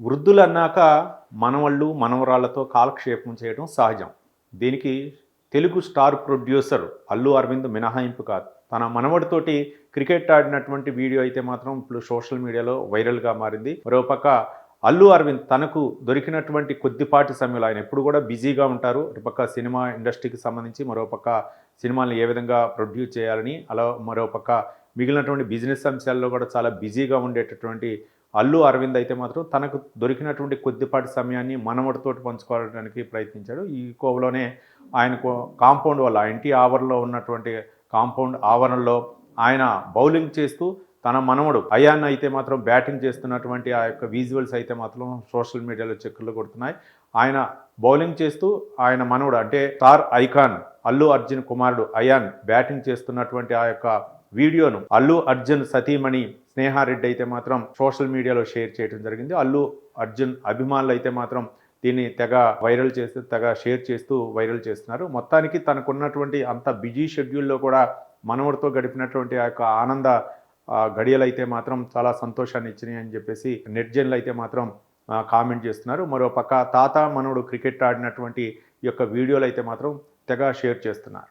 వృద్ధులు అన్నాక మనవళ్ళు మనవరాళ్ళతో కాలక్షేపం చేయడం సహజం. దీనికి తెలుగు స్టార్ ప్రొడ్యూసర్ అల్లు అరవింద్ మినహాయింపు కాదు. తన మనవడితోటి క్రికెట్ ఆడినటువంటి వీడియో అయితే మాత్రం ఇప్పుడు సోషల్ మీడియాలో వైరల్గా మారింది. మరోపక్క అల్లు అరవింద్ తనకు దొరికినటువంటి కొద్దిపాటి సమయంలో ఆయన ఎప్పుడు కూడా బిజీగా ఉంటారు. ఒకపక్క సినిమా ఇండస్ట్రీకి సంబంధించి మరోపక్క సినిమాలను ఏ విధంగా ప్రొడ్యూస్ చేయాలని అలా మరోపక్క మిగిలినటువంటి బిజినెస్ అంశాల్లో కూడా చాలా బిజీగా ఉండేటటువంటి అల్లు అరవింద్ అయితే మాత్రం తనకు దొరికినటువంటి కొద్దిపాటి సమయాన్ని మనవడితోటి పంచుకోవడానికి ప్రయత్నించాడు. ఈ కోవలోనే ఆయన కాంపౌండ్ వల్ల ఆ ఇంటి ఆవరణలో ఉన్నటువంటి కాంపౌండ్ ఆవరణలో ఆయన బౌలింగ్ చేస్తూ తన మనవడు అయాన్ అయితే మాత్రం బ్యాటింగ్ చేస్తున్నటువంటి ఆ యొక్క విజువల్స్ అయితే మాత్రం సోషల్ మీడియాలో చెక్కులు కొడుతున్నాయి. ఆయన బౌలింగ్ చేస్తూ ఆయన మనవడు అంటే స్టార్ ఐకాన్ అల్లు అర్జున్ కుమారుడు అయాన్ బ్యాటింగ్ చేస్తున్నటువంటి ఆ యొక్క వీడియోను అల్లు అర్జున్ సతీమణి స్నేహారెడ్డి అయితే మాత్రం సోషల్ మీడియాలో షేర్ చేయడం జరిగింది. అల్లు అర్జున్ అభిమానులు అయితే మాత్రం దీన్ని తెగ వైరల్ చేస్తూ తెగ షేర్ చేస్తూ వైరల్ చేస్తున్నారు. మొత్తానికి తనకున్నటువంటి అంత బిజీ షెడ్యూల్లో కూడా మనవడితో గడిపినటువంటి ఆ యొక్క ఆనంద ఆ, గడియలు అయితే మాత్రం చాలా సంతోషాన్ని ఇచ్చినాయి అని చెప్పేసి నెట్జన్లు అయితే మాత్రం కామెంట్ చేస్తున్నారు. మరో పక్క తాత మనవడు క్రికెట్ ఆడినటువంటి యొక్క వీడియోలు అయితే మాత్రం తెగ షేర్ చేస్తున్నారు.